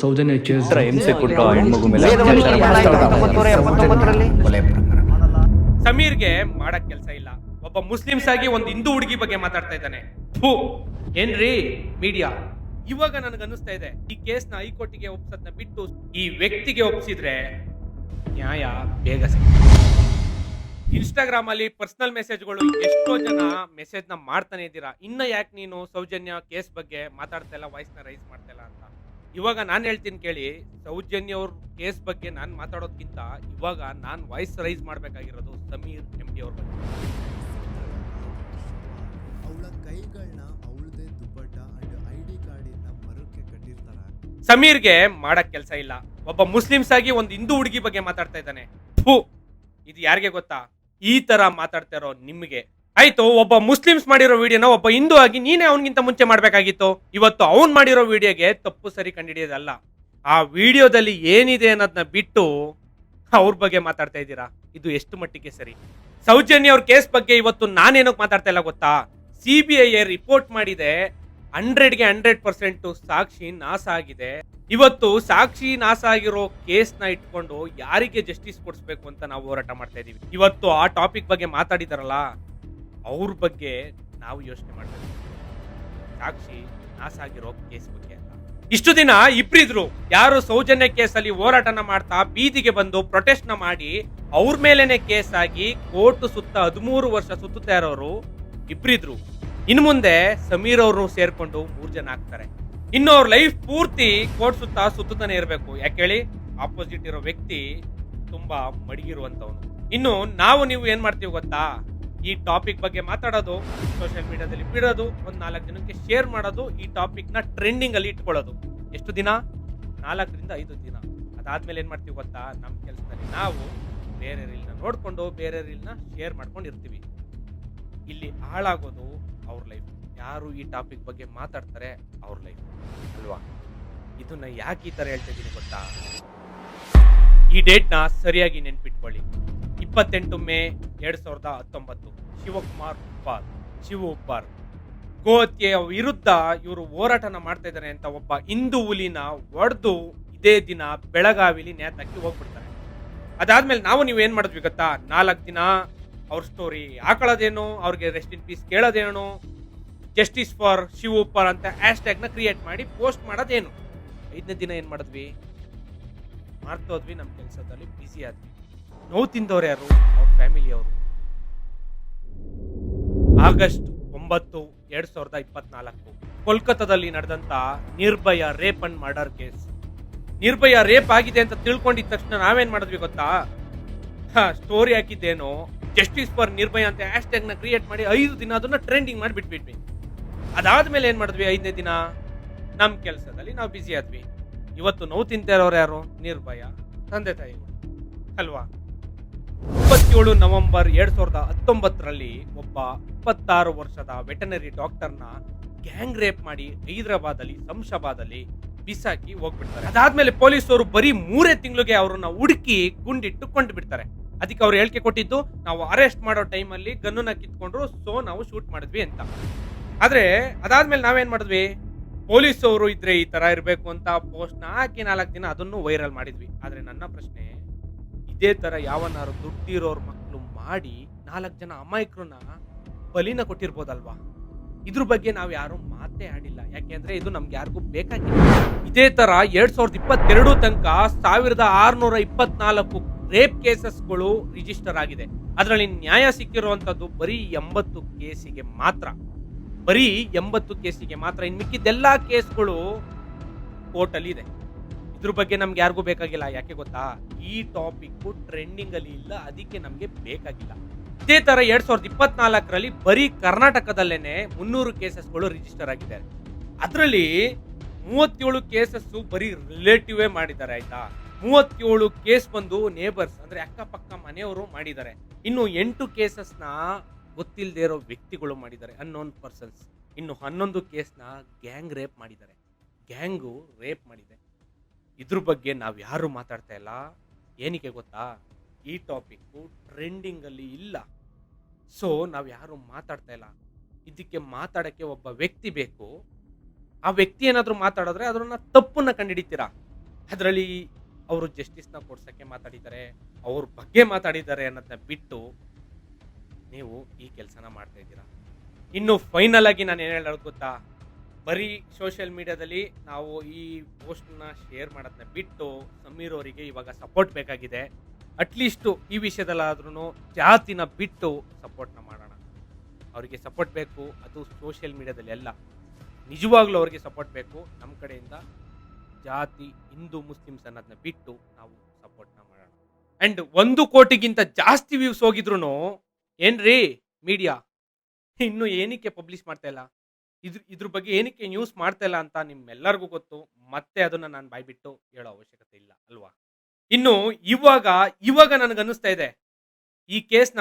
Soujanya case ಹಿಂಸೆ ಕೊಟ್ಟು ಹೆಣ್ಮಗು ಮೇಲೆ ಸಮೀರ್ಗೆ ಮಾಡಕ್ ಕೆಲಸ ಇಲ್ಲ. ಒಬ್ಬ ಮುಸ್ಲಿಮ್ಸ್ ಆಗಿ ಒಂದು ಹಿಂದೂ ಹುಡುಗಿ ಬಗ್ಗೆ ಮಾತಾಡ್ತಾ ಇದ್ದಾನೆ. ಥೂ ಏನ್ರಿ ಮೀಡಿಯಾ? ಇವಾಗ ನನಗೆ ಅನಿಸ್ತಾ ಇದೆ ಈ ಕೇಸ್ನ ಹೈಕೋರ್ಟಿಗೆ ಒಪ್ಸದ್ನ ಬಿಟ್ಟು ಈ ವ್ಯಕ್ತಿಗೆ ಒಪ್ಸಿದ್ರೆ ನ್ಯಾಯ ಬೇಗ ಇನ್ಸ್ಟಾಗ್ರಾಮ್ ಅಲ್ಲಿ ಪರ್ಸನಲ್ ಮೆಸೇಜ್ಗಳು ಎಷ್ಟೋ ಜನ ಮೆಸೇಜ್ನ ಮಾಡ್ತಾನೆ ಇದ್ದೀರಾ? ಇನ್ನ ಯಾಕೆ ನೀನು ಸೌಜನ್ಯ ಕೇಸ್ ಬಗ್ಗೆ ಮಾತಾಡ್ತಾ ಇಲ್ಲ ವಾಯ್ಸ್ನ ರೈಸ್ ಮಾಡ್ತಾ ಇಲ್ಲ ಅಂತ? ಇವಾಗ ನಾನು ಹೇಳ್ತೀನಿ ಕೇಳಿ ಸೌಜನ್ಯ ಅವ್ರ ಕೇಸ್ ಬಗ್ಗೆ ನಾನು ಮಾತಾಡೋದಕ್ಕಿಂತ ಇವಾಗ ನಾನು ವಾಯ್ಸ್ ರೈಸ್ ಮಾಡಬೇಕಾಗಿರೋದು ಸಮೀರ್ ಎಂ ಡಿ ಅವ್ರ ಬಗ್ಗೆ. ಅವಳ ಕೈಗಳನ್ನ ಅವಳದೇ ದುಪ್ಪಟ್ಟ ಅಂಡ್ ಐ ಡಿ ಕಾರ್ಡಿಂದ ಮರಕ್ಕೆ ಕಟ್ಟಿರ್ತಾರೆ. ಸಮೀರ್ಗೆ ಮಾಡಕ್ ಕೆಲಸ ಇಲ್ಲ. ಒಬ್ಬ ಮುಸ್ಲಿಮ್ಸ್ ಆಗಿ ಒಂದು ಹಿಂದೂ ಹುಡುಗಿ ಬಗ್ಗೆ ಮಾತಾಡ್ತಾ ಇದ್ದಾನೆ. ಫು ಇದು ಯಾರಿಗೆ ಗೊತ್ತಾ? ಈ ತರ ಮಾತಾಡ್ತಾ ಇರೋ ನಿಮಗೆ. ಆಯ್ತು, ಒಬ್ಬ ಮುಸ್ಲಿಮ್ಸ್ ಮಾಡಿರೋ ವಿಡಿಯೋನ ಒಬ್ಬ ಹಿಂದೂ ಆಗಿ ನೀನೇ ಅವನಿಗಿಂತ ಮುಂಚೆ ಮಾಡಬೇಕಾಗಿತ್ತು. ಇವತ್ತು ಅವ್ನ್ ಮಾಡಿರೋ ವಿಡಿಯೋಗೆ ತಪ್ಪು ಸರಿ ಕಂಡಿಡಿಯೋದಲ್ಲ ಆ ವಿಡಿಯೋದಲ್ಲಿ ಏನಿದೆ ಅನ್ನೋದನ್ನ ಬಿಟ್ಟು ಅವ್ರ ಬಗ್ಗೆ ಮಾತಾಡ್ತಾ ಇದ್ದೀರಾ? ಇದು ಎಷ್ಟು ಮಟ್ಟಿಗೆ ಸರಿ? ಸೌಜನ್ಯ ಅವ್ರ ಕೇಸ್ ಬಗ್ಗೆ ಇವತ್ತು ನಾನೇನಕ್ಕೆ ಮಾತಾಡ್ತಾ ಇಲ್ಲ ಗೊತ್ತಾ? ಸಿ ಬಿ ಐ ರಿಪೋರ್ಟ್ ಮಾಡಿದೆ, ಹಂಡ್ರೆಡ್ಗೆ ಹಂಡ್ರೆಡ್ ಪರ್ಸೆಂಟ್ ಸಾಕ್ಷಿ ನಾಶ ಆಗಿದೆ. ಇವತ್ತು ಸಾಕ್ಷಿ ನಾಶ ಆಗಿರೋ ಕೇಸ್ನ ಇಟ್ಕೊಂಡು ಯಾರಿಗೆ ಜಸ್ಟಿಸ್ ಕೊಡಿಸ್ಬೇಕು ಅಂತ ನಾವು ಹೋರಾಟ ಮಾಡ್ತಾ ಇದೀವಿ. ಇವತ್ತು ಆ ಟಾಪಿಕ್ ಬಗ್ಗೆ ಮಾತಾಡಿದಾರಲ್ಲ ಅವ್ರ ಬಗ್ಗೆ ನಾವು ಯೋಚನೆ ಮಾಡ್ತೀವಿ ಸಾಕ್ಷಿ ನಾಸಾಗಿರೋ ಕೇಸ್ ಬಗ್ಗೆ ಇಷ್ಟು ದಿನ ಇಬ್ರಿದ್ರು ಯಾರು ಸೌಜನ್ಯ ಕೇಸಲ್ಲಿ ಹೋರಾಟನ ಮಾಡ್ತಾ ಬೀದಿಗೆ ಬಂದು ಪ್ರೊಟೆಸ್ಟ್ನ ಮಾಡಿ ಅವ್ರ ಮೇಲೇನೆ ಕೇಸ್ ಆಗಿ ಕೋರ್ಟ್ ಸುತ್ತ ಹದಿಮೂರು ವರ್ಷ ಸುತ್ತುತ್ತಾ ಇರೋರು ಇಬ್ರಿದ್ರು. ಇನ್ನು ಮುಂದೆ ಸಮೀರ್ ಅವ್ರು ಸೇರ್ಕೊಂಡು ಮೂರು ಜನ ಆಗ್ತಾರೆ. ಇನ್ನು ಅವ್ರ ಲೈಫ್ ಪೂರ್ತಿ ಕೋರ್ಟ್ ಸುತ್ತ ಸುತ್ತತಾನೆ ಇರಬೇಕು. ಯಾಕೆ ಹೇಳಿ? ಆಪೋಸಿಟ್ ಇರೋ ವ್ಯಕ್ತಿ ತುಂಬಾ ಮಡಗಿರುವಂತವನು. ಇನ್ನು ನಾವು ನೀವು ಏನ್ ಮಾಡ್ತೀವಿ ಗೊತ್ತಾ? ಈ ಟಾಪಿಕ್ ಬಗ್ಗೆ ಮಾತಾಡೋದು ಸೋಷಿಯಲ್ ಮೀಡಿಯಾದಲ್ಲಿ ಬಿಡೋದು, ಒಂದು ನಾಲ್ಕು ಜನಕ್ಕೆ ಶೇರ್ ಮಾಡೋದು, ಈ ಟಾಪಿಕ್ ಟ್ರೆಂಡಿಂಗಲ್ಲಿ ಇಟ್ಕೊಳ್ಳೋದು. ಎಷ್ಟು ದಿನ? ನಾಲ್ಕರಿಂದ ಐದು ದಿನ. ಅದಾದ್ಮೇಲೆ ಏನು ಮಾಡ್ತೀವಿ ಗೊತ್ತಾ? ನಮ್ಮ ಕೆಲಸದಲ್ಲಿ ನಾವು ಬೇರೆ ರೀಲ್ನ ನೋಡ್ಕೊಂಡು, ಬೇರೆ ರೀಲ್ನ ಶೇರ್ ಮಾಡ್ಕೊಂಡು ಇರ್ತೀವಿ ಇಲ್ಲಿ ಹಾಳಾಗೋದು ಅವ್ರ ಲೈಫ್ ಯಾರು ಈ ಟಾಪಿಕ್ ಬಗ್ಗೆ ಮಾತಾಡ್ತಾರೆ ಅವ್ರ ಲೈಫ್ ಅಲ್ವಾ? ಇದನ್ನ ಯಾಕೆ ಈ ತರ ಹೇಳ್ತಾ ಇದ್ದೀನಿ ಗೊತ್ತಾ? ಈ ಡೇಟ್ನ ಸರಿಯಾಗಿ ನೆನ್ಪಿಟ್ಕೊಳ್ಳಿ. ಇಪ್ಪತ್ತೆಂಟು ಮೇ ಎರಡ್ ಸಾವಿರದ ಹತ್ತೊಂಬತ್ತು. ಶಿವಕುಮಾರ್ ಉಪ್ಪಾರ್. ಶಿವ ಉಪ್ಪಾರ್. ಗೋಹತ್ಯೆಯ ವಿರುದ್ಧ ಇವರು ಹೋರಾಟನ ಮಾಡ್ತಾ ಇದ್ದಾರೆ ಅಂತ ಒಬ್ಬ ಹಿಂದೂ ಹುಲಿನ ಒಡೆದು ಇದೇ ದಿನ ಬೆಳಗಾವಿಲಿ ನೇತಾಕಿ ಹೋಗ್ಬಿಡ್ತಾರೆ. ಅದಾದ್ಮೇಲೆ ನಾವು ನೀವು ಏನ್ ಮಾಡಿದ್ವಿ ಗೊತ್ತಾ? ನಾಲ್ಕು ದಿನ ಅವ್ರ ಸ್ಟೋರಿ ಹಾಕೊಳ್ಳೋದೇನು? ಅವ್ರಿಗೆ ರೆಸ್ಟ್ ಇನ್ ಪೀಸ್ ಕೇಳೋದೇನು? ಜಸ್ಟಿಸ್ ಫಾರ್ ಶಿವ ಉಪ್ಪಾರ್ ಅಂತ ಹ್ಯಾಶ್ ಟ್ಯಾಗ್ನ ಕ್ರಿಯೇಟ್ ಮಾಡಿ ಪೋಸ್ಟ್ ಮಾಡೋದೇನು? ಐದನೇ ದಿನ ಏನು ಮಾಡಿದ್ವಿ? ಮರ್ತೋದ್ವಿ ನಮ್ಮ ಕೆಲಸದಲ್ಲಿ ಬ್ಯುಸಿ ಆದ್ವಿ. ನೋವು ತಿಂದವರು ಯಾರು? ಅವ್ರ ಫ್ಯಾಮಿಲಿಯವರು ಆಗಸ್ಟ್ ಒಂಬತ್ತು ಎರಡ್ ಸಾವಿರದ ಇಪ್ಪತ್ನಾಲ್ಕು. ಕೋಲ್ಕತ್ತಾದಲ್ಲಿ ನಡೆದಂತ Nirbhaya rape and murder case Nirbhaya rape ಆಗಿದೆ ಅಂತ ತಿಳ್ಕೊಂಡಿದ ತಕ್ಷಣ ನಾವೇನ್ ಮಾಡಿದ್ವಿ ಗೊತ್ತಾ? ಸ್ಟೋರಿ ಹಾಕಿದ್ದೇನು ಜಸ್ಟಿಸ್ ಫಾರ್ ನಿರ್ಭಯ ಅಂತ ಹ್ಯಾಶ್ ಟ್ಯಾಗ್ನ ಕ್ರಿಯೇಟ್ ಮಾಡಿ ಐದು ದಿನ ಅದನ್ನ ಟ್ರೆಂಡಿಂಗ್ ಮಾಡಿ ಬಿಟ್ಬಿಟ್ವಿ. ಅದಾದ್ಮೇಲೆ ಏನ್ ಮಾಡಿದ್ವಿ ಐದನೇ ದಿನ? ನಮ್ಮ ಕೆಲಸದಲ್ಲಿ ನಾವು ಬ್ಯುಸಿ ಆದ್ವಿ. ಇವತ್ತು ನೋವು ತಿಂತಾ ಇರೋರು ಯಾರು? ನಿರ್ಭಯ, ತಂದೆ ತಾಯಿ ಅಲ್ವಾ? ಇಪ್ಪತ್ತೇಳು ನವೆಂಬರ್ ಎರಡ್ ಸಾವಿರದ ಹತ್ತೊಂಬತ್ತರಲ್ಲಿ ಒಬ್ಬ ಇಪ್ಪತ್ತಾರು ವರ್ಷದ ವೆಟನರಿ ಡಾಕ್ಟರ್ನ ಗ್ಯಾಂಗ್ ರೇಪ್ ಮಾಡಿ ಹೈದರಾಬಾದ್ ಅಲ್ಲಿ ಶಂಶಾಬಾದ್ ಅಲ್ಲಿ ಬಿಸಾಕಿ ಹೋಗ್ಬಿಡ್ತಾರೆ. ಅದಾದ್ಮೇಲೆ ಪೊಲೀಸರು ಬರೀ ಮೂರೇ ತಿಂಗಳಿಗೆ ಅವ್ರನ್ನ ಹುಡುಕಿ ಗುಂಡಿಟ್ಟು ಕೊಂಡು ಬಿಡ್ತಾರೆ ಅದಕ್ಕೆ ಅವ್ರು ಹೇಳಿಕೆ ಕೊಟ್ಟಿದ್ದು, ನಾವು ಅರೆಸ್ಟ್ ಮಾಡೋ ಟೈಮಲ್ಲಿ ಗನ್ನನ್ನ ಕಿತ್ಕೊಂಡ್ರು, ಸೊ ನಾವು ಶೂಟ್ ಮಾಡಿದ್ವಿ ಅಂತ. ಆದ್ರೆ ಅದಾದ್ಮೇಲೆ ನಾವೇನ್ ಮಾಡಿದ್ವಿ? ಪೊಲೀಸ್ ಅವರು ಇದ್ರೆ ಈ ತರ ಇರಬೇಕು ಅಂತ ಪೋಸ್ಟ್ ಹಾಕಿ ನಾಲ್ಕು ದಿನ ಅದನ್ನು ವೈರಲ್ ಮಾಡಿದ್ವಿ. ಆದ್ರೆ ನನ್ನ ಪ್ರಶ್ನೆ ಇದೇ ತರ ಯಾವನಾರು ದುಡ್ಡಿರೋರ್ ಮಕ್ಕಳು ಮಾಡಿ ನಾಲ್ಕು ಜನ ಅಮಾಯಕರನ್ನ ಬಲಿನ ಕೊಟ್ಟಿರ್ಬೋದಲ್ವಾ? ಇದ್ರ ಬಗ್ಗೆ ನಾವು ಯಾರು ಮಾತೇ ಆಡಿಲ್ಲ. ಯಾಕೆಂದ್ರೆ ಇದು ನಮ್ಗೆ ಯಾರಿಗೂ ಬೇಕಾಗಿಲ್ಲ. ಇದೇ ತರ ಎರಡ್ ಸಾವಿರದ ಇಪ್ಪತ್ತೆರಡು ತನಕ ಸಾವಿರದ ಆರ್ನೂರ ಇಪ್ಪತ್ನಾಲ್ಕು ರೇಪ್ ಕೇಸಸ್ಗಳು ರಿಜಿಸ್ಟರ್ ಆಗಿದೆ. ಅದರಲ್ಲಿ ನ್ಯಾಯ ಸಿಕ್ಕಿರುವಂತದ್ದು ಬರೀ ಎಂಬತ್ತು ಕೇಸಿಗೆ ಮಾತ್ರ. ಬರೀ ಎಂಬತ್ತು ಕೇಸಿಗೆ ಮಾತ್ರ. ಇನ್ ಮಿಕ್ಕಿದ್ದೆಲ್ಲ ಕೇಸ್ಗಳು ಕೋರ್ಟಲ್ಲಿ ಇದೆ. ಇದ್ರ ಬಗ್ಗೆ ನಮ್ಗೆ ಯಾರಿಗೂ ಬೇಕಾಗಿಲ್ಲ. ಯಾಕೆ ಗೊತ್ತಾ? ಈ ಟಾಪಿಕ್ ಟ್ರೆಂಡಿಂಗ್ ಅಲ್ಲಿ ಇಲ್ಲ, ಅದಕ್ಕೆ ನಮ್ಗೆ ಬೇಕಾಗಿಲ್ಲ. ಇದೇ ತರ ಎರಡ್ ಸಾವಿರದ ಇಪ್ಪತ್ನಾಲ್ಕರಲ್ಲಿ ಬರೀ ಕರ್ನಾಟಕದಲ್ಲೇನೆ ಮುನ್ನೂರು ಕೇಸಸ್ಗಳು ರಿಜಿಸ್ಟರ್ ಆಗಿದ್ದಾರೆ. ಅದರಲ್ಲಿ ಮೂವತ್ತೇಳು ಕೇಸಸ್ ಬರೀ ರಿಲೇಟಿವ್ ಮಾಡಿದ್ದಾರೆ ಆಯ್ತಾ? ಮೂವತ್ತೇಳು ಕೇಸ್ ಬಂದು ನೇಬರ್ಸ್ ಅಂದ್ರೆ ಅಕ್ಕಪಕ್ಕ ಮನೆಯವರು ಮಾಡಿದ್ದಾರೆ. ಇನ್ನು ಎಂಟು ಕೇಸಸ್ನ ಗೊತ್ತಿಲ್ಲದೆ ಇರೋ ವ್ಯಕ್ತಿಗಳು ಮಾಡಿದ್ದಾರೆ ಅನ್ನೋನ್ ಪರ್ಸನ್ಸ್ ಇನ್ನು ಹನ್ನೊಂದು ಕೇಸ್ನ ಗ್ಯಾಂಗ್ ರೇಪ್ ಮಾಡಿದ್ದಾರೆ. ಗ್ಯಾಂಗು ರೇಪ್ ಮಾಡಿದೆ. ಇದ್ರ ಬಗ್ಗೆ ನಾವು ಯಾರು ಮಾತಾಡ್ತಾ ಇಲ್ಲ. ಏನಕ್ಕೆ ಗೊತ್ತಾ? ಈ ಟಾಪಿಕ್ಕು ಟ್ರೆಂಡಿಂಗಲ್ಲಿ ಇಲ್ಲ. ಸೊ ನಾವು ಯಾರು ಮಾತಾಡ್ತಾ ಇಲ್ಲ. ಇದಕ್ಕೆ ಮಾತಾಡೋಕ್ಕೆ ಒಬ್ಬ ವ್ಯಕ್ತಿ ಬೇಕು. ಆ ವ್ಯಕ್ತಿ ಏನಾದರೂ ಮಾತಾಡಿದ್ರೆ ಅದನ್ನ ತಪ್ಪನ್ನ ಕಂಡುಹಿಡಿತೀರಾ ಅದರಲ್ಲಿ ಅವರು ಜಸ್ಟಿಸ್ನ ಕೊಡ್ಸಕ್ಕೆ ಮಾತಾಡಿದ್ದಾರೆ, ಅವ್ರ ಬಗ್ಗೆ ಮಾತಾಡಿದ್ದಾರೆ ಅನ್ನೋದನ್ನ ಬಿಟ್ಟು ನೀವು ಈ ಕೆಲಸನ ಮಾಡ್ತಾ ಇದ್ದೀರಾ? ಇನ್ನು ಫೈನಲ್ ಆಗಿ ನಾನು ಏನು ಹೇಳೋದು ಗೊತ್ತಾ? ಬರೀ ಸೋಷಿಯಲ್ ಮೀಡಿಯಾದಲ್ಲಿ ನಾವು ಈ ಪೋಸ್ಟ್ನ ಶೇರ್ ಮಾಡೋದನ್ನ ಬಿಟ್ಟು ಸಮೀರ್ ಅವರಿಗೆ ಇವಾಗ ಸಪೋರ್ಟ್ ಬೇಕಾಗಿದೆ. ಅಟ್ಲೀಸ್ಟು ಈ ವಿಷಯದಲ್ಲಾದ್ರೂ ಜಾತಿನ ಬಿಟ್ಟು ಸಪೋರ್ಟ್ನ ಮಾಡೋಣ. ಅವರಿಗೆ ಸಪೋರ್ಟ್ ಬೇಕು, ಅದು ಸೋಷಿಯಲ್ ಮೀಡಿಯಾದಲ್ಲಿ ಅಲ್ಲ. ನಿಜವಾಗ್ಲೂ ಅವರಿಗೆ ಸಪೋರ್ಟ್ ಬೇಕು. ನಮ್ಮ ಕಡೆಯಿಂದ ಜಾತಿ, ಹಿಂದೂ, ಮುಸ್ಲಿಮ್ಸ್ ಅನ್ನೋದನ್ನ ಬಿಟ್ಟು ನಾವು ಸಪೋರ್ಟ್ನ ಮಾಡೋಣ. ಆ್ಯಂಡ್ ಒಂದು ಕೋಟಿಗಿಂತ ಜಾಸ್ತಿ ವ್ಯೂಸ್ ಹೋಗಿದ್ರು ಏನ್ರಿ ಮೀಡಿಯಾ ಇನ್ನು ಏನಕ್ಕೆ ಪಬ್ಲಿಷ್ ಮಾಡ್ತಾ ಇಲ್ಲ? ಇದ್ರ ಇದ್ರ ಬಗ್ಗೆ ಏನಕ್ಕೆ ನ್ಯೂಸ್ ಮಾಡ್ತಾ ಇಲ್ಲ ಅಂತ ನಿಮ್ಮೆಲ್ಲರಿಗೂ ಗೊತ್ತು. ಮತ್ತೆ ಅದನ್ನ ನಾನು ಬಾಯ್ಬಿಟ್ಟು ಹೇಳೋ ಅವಶ್ಯಕತೆ ಇಲ್ಲ, ಅಲ್ವಾ? ಇನ್ನು ಇವಾಗ ಇವಾಗ ನನಗನ್ನಿಸ್ತಾ ಇದೆ, ಈ ಕೇಸ್ನ